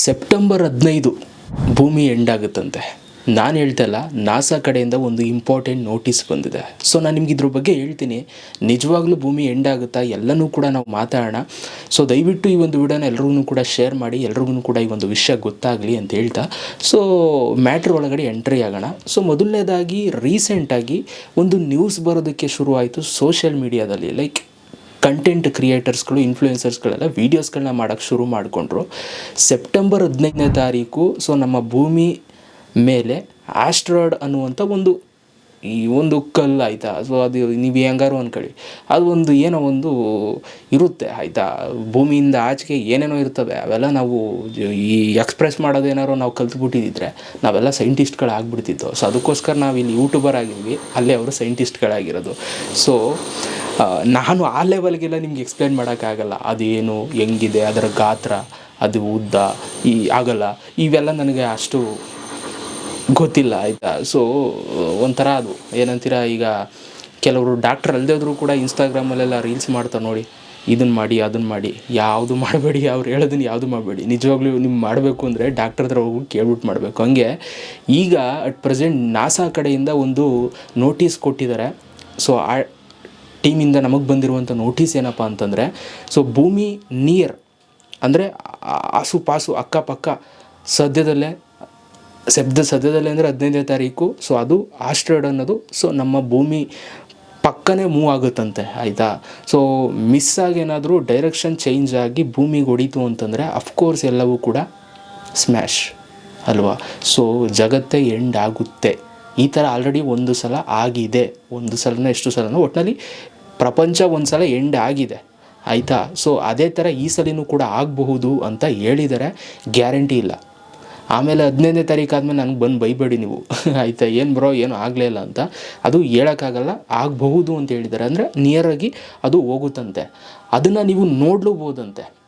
September ಹದಿನೈದು ಭೂಮಿ end ಆಗುತ್ತಂತೆ. ನಾನು ಹೇಳ್ತಲ್ಲ ನಾಸಾ ಕಡೆಯಿಂದ ಒಂದು ಇಂಪಾರ್ಟೆಂಟ್ ನೋಟಿಸ್ ಬಂದಿದೆ. ಸೊ ನಾನು ನಿಮ್ಗೆ ಇದ್ರ ಬಗ್ಗೆ ಹೇಳ್ತೀನಿ. ನಿಜವಾಗ್ಲೂ ಭೂಮಿ ಎಂಡ್ ಆಗುತ್ತಾ? ಎಲ್ಲನೂ ಕೂಡ ನಾವು ಮಾತಾಡೋಣ. ಸೊ ದಯವಿಟ್ಟು ಈ ಒಂದು ವಿಡಿಯೋನ ಎಲ್ರಿಗೂ ಕೂಡ ಶೇರ್ ಮಾಡಿ, ಎಲ್ರಿಗೂ ಕೂಡ ಈ ಒಂದು ವಿಷಯ ಗೊತ್ತಾಗಲಿ ಅಂತ ಹೇಳ್ತಾ. ಸೊ ಮ್ಯಾಟ್ರ್ ಒಳಗಡೆ ಎಂಟ್ರಿ ಆಗೋಣ. ಸೊ ಮೊದಲನೇದಾಗಿ ರೀಸೆಂಟಾಗಿ ಒಂದು ನ್ಯೂಸ್ ಬರೋದಕ್ಕೆ ಶುರುವಾಯಿತು ಸೋಷಿಯಲ್ ಮೀಡಿಯಾದಲ್ಲಿ ಲೈಕ್ ಕಂಟೆಂಟ್ ಕ್ರಿಯೇಟರ್ಸ್ಗಳು ಇನ್ಫ್ಲೂಯೆನ್ಸರ್ಸ್ಗಳೆಲ್ಲ ವೀಡಿಯೋಸ್ಗಳನ್ನ ಮಾಡೋಕ್ಕೆ ಶುರು ಮಾಡಿಕೊಂಡ್ರು. ಸೆಪ್ಟೆಂಬರ್ ಹದಿನೈದನೇ ತಾರೀಕು ಸೊ ನಮ್ಮ ಭೂಮಿ ಮೇಲೆ ಆಸ್ಟ್ರಾಯ್ಡ್ ಅನ್ನುವಂಥ ಒಂದು ಈ ಒಂದು ಕಲ್ಲು ಆಯಿತಾ? ಸೊ ಅದು ನೀವು ಹೆಂಗಾರು ಅಂದ್ಕೊಳ್ಳಿ ಅದು ಒಂದು ಏನೋ ಒಂದು ಇರುತ್ತೆ, ಆಯಿತಾ? ಭೂಮಿಯಿಂದ ಆಚೆಗೆ ಏನೇನೋ ಇರ್ತವೆ, ಅವೆಲ್ಲ ನಾವು ಈ ಎಕ್ಸ್ಪ್ರೆಸ್ ಮಾಡೋದೇನಾರು ನಾವು ಕಲ್ತ್ಬಿಟ್ಟಿದ್ದರೆ ನಾವೆಲ್ಲ ಸೈಂಟಿಸ್ಟ್ಗಳಾಗ್ಬಿಡ್ತಿದ್ದು ಸೊ ಅದಕ್ಕೋಸ್ಕರ ನಾವು ಇಲ್ಲಿ ಯೂಟ್ಯೂಬರ್ ಆಗಿದ್ವಿ, ಅಲ್ಲೇ ಅವರು ಸೈಂಟಿಸ್ಟ್ಗಳಾಗಿರೋದು ಸೊ ನಾನು ಆ ಲೆವೆಲ್ಗೆಲ್ಲ ನಿಮ್ಗೆ ಎಕ್ಸ್ಪ್ಲೇನ್ ಮಾಡೋಕ್ಕಾಗಲ್ಲ. ಅದೇನು, ಹೆಂಗಿದೆ, ಅದರ ಗಾತ್ರ, ಅದು ಉದ್ದ, ಈ, ಆಗಲ್ಲ. ಇವೆಲ್ಲ ನನಗೆ ಅಷ್ಟು ಗೊತ್ತಿಲ್ಲ, ಆಯಿತಾ? ಸೊ ಒಂಥರ ಅದು. ಏನಂತೀರ, ಈಗ ಕೆಲವರು ಡಾಕ್ಟರ್ ಅಲ್ಲದೇ ಹೋದರೂ ಕೂಡ ಇನ್ಸ್ಟಾಗ್ರಾಮಲ್ಲೆಲ್ಲ ರೀಲ್ಸ್ ಮಾಡ್ತಾರೆ ನೋಡಿ. ಇದನ್ನು ಮಾಡಿ ಅದನ್ನು ಮಾಡಿ. ಯಾವುದು ಮಾಡಬೇಡಿ, ಅವ್ರು ಹೇಳೋದನ್ನು ಯಾವುದು ಮಾಡಬೇಡಿ. ನಿಜವಾಗ್ಲೂ ನೀವು ಮಾಡಬೇಕು ಅಂದರೆ ಡಾಕ್ಟರ್ ಹತ್ರ ಹೋಗಿ ಕೇಳ್ಬಿಟ್ಟು ಮಾಡಬೇಕು. ಹಂಗೆ ಈಗ ಅಟ್ ಪ್ರೆಸೆಂಟ್ ನಾಸಾ ಕಡೆಯಿಂದ ಒಂದು ನೋಟಿಸ್ ಕೊಟ್ಟಿದ್ದಾರೆ. ಸೊ ಆ ಟೀಮಿಂದ ನಮಗೆ ಬಂದಿರುವಂಥ ನೋಟಿಸ್ ಏನಪ್ಪ ಅಂತಂದರೆ ಸೊ ಭೂಮಿ ನಿಯರ್ ಅಂದರೆ ಆಸುಪಾಸು ಅಕ್ಕಪಕ್ಕ ಸದ್ಯದಲ್ಲೇ ಶಬ್ದ ಸದ್ಯದಲ್ಲಿ ಅಂದರೆ ಹದಿನೈದನೇ ತಾರೀಕು. ಸೊ ಅದು ಆಸ್ಟ್ರಾಯ್ಡ್ ಅನ್ನೋದು. ಸೊ ನಮ್ಮ ಭೂಮಿ ಪಕ್ಕನೇ ಮೂವ್ ಆಗುತ್ತಂತೆ, ಆಯಿತಾ? ಸೊ ಮಿಸ್ ಆಗಿ ಏನಾದರೂ ಡೈರೆಕ್ಷನ್ ಚೇಂಜ್ ಆಗಿ ಭೂಮಿಗೆ ಹೊಡೀತು ಅಂತಂದರೆ ಅಫ್ಕೋರ್ಸ್ ಎಲ್ಲವೂ ಕೂಡ ಸ್ಮ್ಯಾಶ್ ಅಲ್ವಾ? ಸೊ ಜಗತ್ತೇ ಎಂಡ್ ಆಗುತ್ತೆ. ಈ ಥರ ಆಲ್ರೆಡಿ ಒಂದು ಸಲ ಆಗಿದೆ. ಒಂದು ಸಲನ ಎಷ್ಟು ಸಲನೋ ಒಟ್ಟಿನಲ್ಲಿ ಪ್ರಪಂಚ ಒಂದು ಸಲ ಎಂಡ್ ಆಗಿದೆ, ಆಯಿತಾ? ಸೊ ಅದೇ ಥರ ಈ ಸಲಿನೂ ಕೂಡ ಆಗಬಹುದು ಅಂತ ಹೇಳಿದರೆ ಗ್ಯಾರಂಟಿ ಇಲ್ಲ. ಆಮೇಲೆ ಹದಿನೈದನೇ ತಾರೀಕು ಆದಮೇಲೆ ನನಗೆ ಬಂದು ಬೈಬೇಡಿ ನೀವು. ಆಯಿತಾ? ಏನು ಬರೋ, ಏನು ಆಗಲೇ ಇಲ್ಲ ಅಂತ. ಅದು ಹೇಳೋಕ್ಕಾಗಲ್ಲ, ಆಗಬಹುದು ಅಂತ ಹೇಳಿದ್ದಾರೆ. ಅಂದರೆ ನಿಯರಾಗಿ ಅದು ಹೋಗುತ್ತಂತೆ. ಅದನ್ನು ನೀವು ನೋಡ್ಲೂಬೋದಂತೆ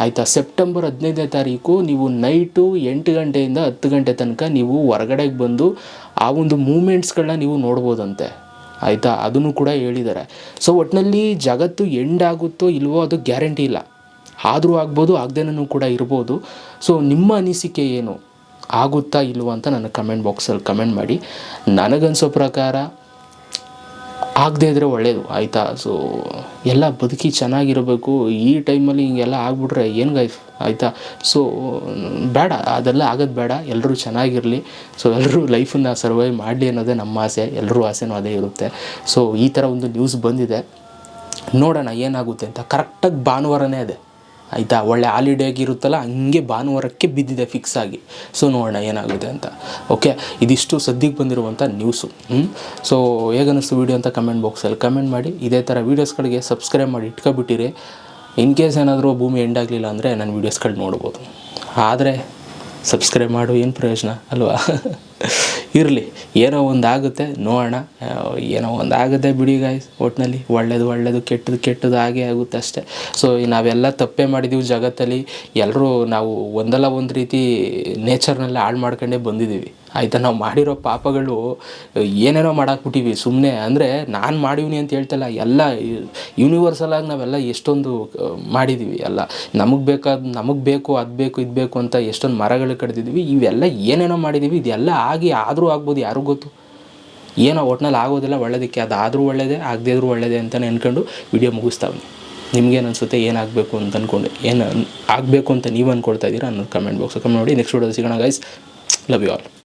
ಆಯಿತಾ? ಸೆಪ್ಟೆಂಬರ್ ಹದಿನೈದನೇ ತಾರೀಕು ನೀವು ನೈಟು ಎಂಟು ಗಂಟೆಯಿಂದ ಹತ್ತು ಗಂಟೆ ತನಕ ನೀವು ಹೊರಗಡೆಗೆ ಬಂದು ಆ ಒಂದು ಮೂಮೆಂಟ್ಸ್ಗಳನ್ನ ನೀವು ನೋಡ್ಬೋದಂತೆ. ಆಯಿತಾ? ಅದನ್ನು ಕೂಡ ಹೇಳಿದ್ದಾರೆ. ಸೊ ಒಟ್ಟಿನಲ್ಲಿ ಜಗತ್ತು ಎಂಡ್ ಆಗುತ್ತೋ ಇಲ್ವೋ ಅದು ಗ್ಯಾರಂಟಿ ಇಲ್ಲ. ಆದರೂ ಆಗ್ಬೋದು, ಆಗದೇನೂ ಕೂಡ ಇರ್ಬೋದು. ಸೊ ನಿಮ್ಮ ಅನಿಸಿಕೆ ಏನು? ಆಗುತ್ತಾ ಇಲ್ವ ಅಂತ ನನ್ನ ಕಮೆಂಟ್ ಬಾಕ್ಸಲ್ಲಿ ಕಮೆಂಟ್ ಮಾಡಿ. ನನಗನ್ಸೋ ಪ್ರಕಾರ, ಆಗದೇ ಇದ್ದರೆ ಒಳ್ಳೆಯದು ಆಯಿತಾ? ಸೊ ಎಲ್ಲ ಬದುಕಿ ಚೆನ್ನಾಗಿರಬೇಕು. ಈ ಟೈಮಲ್ಲಿ ಹಿಂಗೆಲ್ಲ ಆಗ್ಬಿಟ್ರೆ ಏನು ಗೈಫ್ ಆಯಿತಾ? ಸೊ ಬೇಡ, ಅದೆಲ್ಲ ಆಗೋದು ಬೇಡ. ಎಲ್ಲರೂ ಚೆನ್ನಾಗಿರಲಿ. ಸೊ ಎಲ್ಲರೂ ಲೈಫನ್ನು ಸರ್ವೈವ್ ಮಾಡಲಿ ಅನ್ನೋದೇ ನಮ್ಮ ಆಸೆ. ಎಲ್ಲರೂ ಆಸೆನೂ ಅದೇ ಇರುತ್ತೆ. ಸೊ ಈ ಥರ ಒಂದು ನ್ಯೂಸ್ ಬಂದಿದೆ. ನೋಡೋಣ ಏನಾಗುತ್ತೆ ಅಂತ. ಕರೆಕ್ಟಾಗಿ ಭಾನುವಾರನೇ ಅದೇ. ಆಯಿತಾ? ಒಳ್ಳೆ ಹಾಲಿಡೇಗೆ ಇರುತ್ತಲ್ಲ, ಹಂಗೆ ಭಾನುವಾರಕ್ಕೆ ಬಿದ್ದಿದೆ ಫಿಕ್ಸ್ ಆಗಿ. ಸೊ ನೋಡೋಣ ಏನಾಗುತ್ತೆ ಅಂತ. ಓಕೆ ಇದಿಷ್ಟು ಸದ್ಯಕ್ಕೆ ಬಂದಿರುವಂಥ ನ್ಯೂಸು ಹ್ಞೂ ಸೊ ಹೇಗನ್ನಿಸ್ತು ವೀಡಿಯೋ ಅಂತ ಕಮೆಂಟ್ ಬಾಕ್ಸಲ್ಲಿ ಕಮೆಂಟ್ ಮಾಡಿ. ಇದೇ ಥರ ವೀಡಿಯೋಸ್ಗಳಿಗೆ ಸಬ್ಸ್ಕ್ರೈಬ್ ಮಾಡಿ, ಇಟ್ಕೊಬಿಟ್ಟಿರಿ. ಇನ್ ಕೇಸ್ ಏನಾದರೂ ಭೂಮಿ ಎಂಡ್ ಆಗಲಿಲ್ಲ ಅಂದರೆ ನಾನು ವೀಡಿಯೋಸ್ಗಳು ನೋಡ್ಬೋದು. ಆದರೆ ಸಬ್ಸ್ಕ್ರೈಬ್ ಮಾಡು, ಏನು ಪ್ರಯೋಜನ? ಅಲ್ವಾ? ಇರಲಿ. ಏನೋ ಒಂದು ಆಗುತ್ತೆ, ನೋಡೋಣ. ಏನೋ ಒಂದು ಆಗುತ್ತೆ ಬಿಡಿ ಗಾಯ್ಸ್ ಒಟ್ಟಿನಲ್ಲಿ ಒಳ್ಳೇದು ಒಳ್ಳೇದು, ಕೆಟ್ಟದ್ದು ಕೆಟ್ಟದ್ದು ಹಾಗೆ ಆಗುತ್ತೆ ಅಷ್ಟೇ. ಸೊ ನಾವೆಲ್ಲ ತಪ್ಪೇ ಮಾಡಿದ್ದೀವಿ ಜಗತ್ತಲ್ಲಿ. ಎಲ್ಲರೂ ನಾವು ಒಂದಲ್ಲ ಒಂದು ರೀತಿ ನೇಚರ್ನೆಲ್ಲ ಹಾಳು ಮಾಡ್ಕೊಂಡೇ ಬಂದಿದ್ದೀವಿ ಆಯಿತಾ? ನಾವು ಮಾಡಿರೋ ಪಾಪಗಳು, ಏನೇನೋ ಮಾಡಾಕ್ಬಿಟ್ಟಿವಿ ಸುಮ್ಮನೆ ಅಂದರೆ ನಾನು ಮಾಡಿವ್ನಿ ಅಂತ ಹೇಳ್ತಲ್ಲ, ಎಲ್ಲ ಯೂನಿವರ್ಸಲಾಗಿ ನಾವೆಲ್ಲ ಎಷ್ಟೊಂದು ಮಾಡಿದ್ದೀವಿ ಎಲ್ಲ ನಮಗೆ ಬೇಕಾದ, ನಮಗೆ ಬೇಕು, ಅದು ಬೇಕು, ಇದು ಬೇಕು ಅಂತ ಎಷ್ಟೊಂದು ಮರಗಳು ಕಡ್ದಿದ್ದೀವಿ ಇವೆಲ್ಲ ಏನೇನೋ ಮಾಡಿದ್ದೀವಿ ಇದೆಲ್ಲ ಆಗಿ ಆದರೂ ಆಗ್ಬೋದು, ಯಾರಿಗೂ ಗೊತ್ತು. ಏನೋ ಒಟ್ನಲ್ಲಿ ಆಗೋದಿಲ್ಲ, ಒಳ್ಳೇದಕ್ಕೆ ಅದು ಆದರೂ ಒಳ್ಳೇದೇ, ಆಗದೇ ಇದ್ರೂ ಒಳ್ಳೇದೇ ಅಂತಲೇ ಅಂದ್ಕೊಂಡು ವಿಡಿಯೋ ಮುಗಿಸ್ತಾವೆ ನಿಮ್ಗೇನು ಅನಿಸುತ್ತೆ ಏನಾಗಬೇಕು ಅಂತ ಅಂದ್ಕೊಂಡು ಏನು ಆಗಬೇಕು ಅಂತ ನೀವು ಅಂದ್ಕೊಳ್ತಾ ಇದ್ದೀರಾ ಅನ್ನೋದು ಕಮೆಂಟ್ ಬಾಕ್ಸ್ ಕಮೆಂಟ್ ಮಾಡಿ. ನೆಕ್ಸ್ಟ್ ವಿಡಿಯೋ ಸಿಗೋಣ ಗೈಸ್ ಲವ್ ಯು ಆಲ್